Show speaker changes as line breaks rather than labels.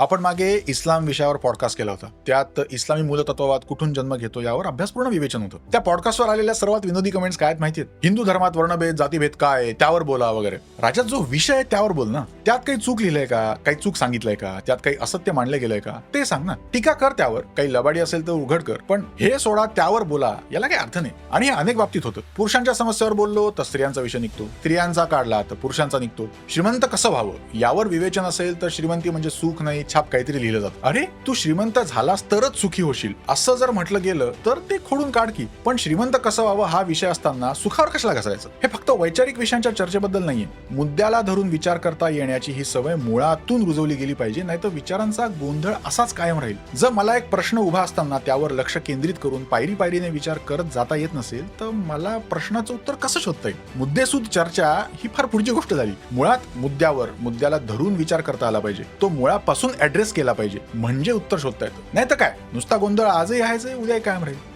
आपण मागे इस्लाम विषयावर पॉडकास्ट केला होता. त्यात इस्लामी मूलतत्ववाद कुठून जन्म घेतो यावर अभ्यासपूर्ण विवेचन होतं. त्या पॉडकास्टवर आलेल्या सर्वात विनोदी कमेंट्स काय आहेत हिंदू धर्मात वर्णभेद जातीभेद काय त्यावर बोला वगैरे. राज्यात जो विषय आहे त्यावर बोल ना. त्यात काही चूक लिहिलंय का? काही चूक सांगितलंय का? त्यात काही असत्य मांडलं गेलंय का? ते सांग ना. टीका कर त्यावर. काही लबाडी असेल तर उघड कर. पण हे सोडा त्यावर बोला. याला काही अर्थ नाही. आणि हे अनेक बाबतीत होतं. पुरुषांच्या समस्येवर बोललो तर स्त्रियांचा विषय निघतो. स्त्रियांचा काढला तर पुरुषांचा निघतो. श्रीमंत कसं व्हावं? यावर विवेचन असेल तर श्रीमंती म्हणजे सुख नाही छाप काहीतरी लिहिलं जातं. अरे तू श्रीमंत झालास तरच सुखी होशील. असं जर म्हटलं गेलं तर ते खोडून काढ की. पण श्रीमंत कसं व्हावं हा विषय असताना सुखावर कशाला घसरायचं हे फक्त वैचारिक विषयांच्या चर्चेबद्दल नाहीये. मुद्द्याला धरून विचार करता येण्याची ही सवय मुळातून रुजवली गेली पाहिजे नाहीतर विचारांचा गोंधळ असाच कायम राहील. जर मला एक प्रश्न उभा असताना त्यावर लक्ष केंद्रित करून पायरी पायरीने विचार करत जाता येत नसेल तर मला प्रश्नाचं उत्तर कसं शोधता येईल? मुद्देसूद चर्चा ही फार पुढची गोष्ट झाली. मुळात मुद्द्यावर मुद्द्याला धरून विचार करता आला पाहिजे. तो मुळापासून ऍड्रेस केला पाहिजे. म्हणजे उत्तर शोधता येतं. नाही तर काय? नुसता गोंधळ आजही आहेच उद्या कायम राहील.